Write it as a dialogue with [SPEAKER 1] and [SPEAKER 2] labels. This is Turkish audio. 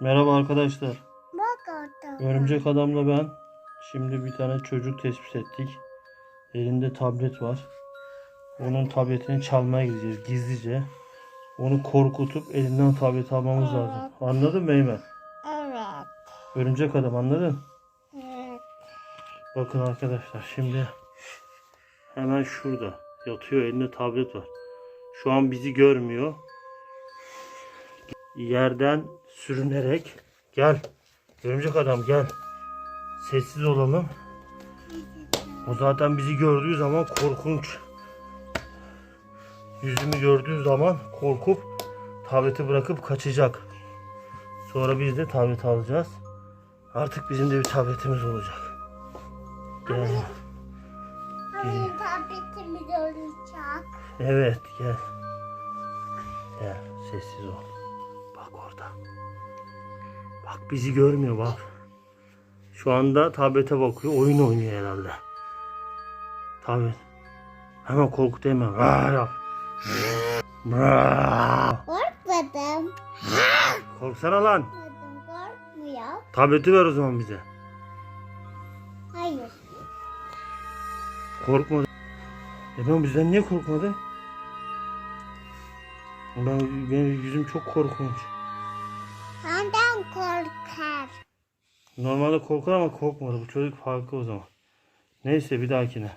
[SPEAKER 1] Merhaba arkadaşlar.
[SPEAKER 2] Bak orada.
[SPEAKER 1] Örümcek Adam'la ben şimdi bir tane çocuk tespit ettik. Elinde tablet var. Onun tabletini çalmaya gideceğiz gizlice. Onu korkutup elinden tableti almamız lazım. Anladın mı Eymen?
[SPEAKER 2] Evet.
[SPEAKER 1] Örümcek Adam anladın?
[SPEAKER 2] Evet.
[SPEAKER 1] Bakın arkadaşlar şimdi hemen şurada yatıyor elinde tablet var. Şu an bizi görmüyor. Yerden sürünerek gel. Örümcek adam gel. Sessiz olalım. O zaten bizi gördüğü zaman korkunç. Yüzümü gördüğü zaman korkup tableti bırakıp kaçacak. Sonra biz de tableti alacağız. Artık bizim de bir tabletimiz olacak. Gel.
[SPEAKER 2] Hani tabletimiz olacak.
[SPEAKER 1] Evet gel. Gel sessiz ol. Bak orada. Bak bizi görmüyor bak. Şu anda tablete bakıyor. Oyun oynuyor herhalde. Tablet. Hemen korkut hemen.
[SPEAKER 2] Korkmadım.
[SPEAKER 1] Korksana lan.
[SPEAKER 2] Korkmuyor.
[SPEAKER 1] Tableti ver o zaman bize.
[SPEAKER 2] Hayır.
[SPEAKER 1] Korkma. E ben bizden niye korkmadı? Ben, benim yüzüm çok korkunç.
[SPEAKER 2] Senden korkar.
[SPEAKER 1] Normalde korkar ama korkmadı. Bu çocuk farklı o zaman. Neyse bir dahakine.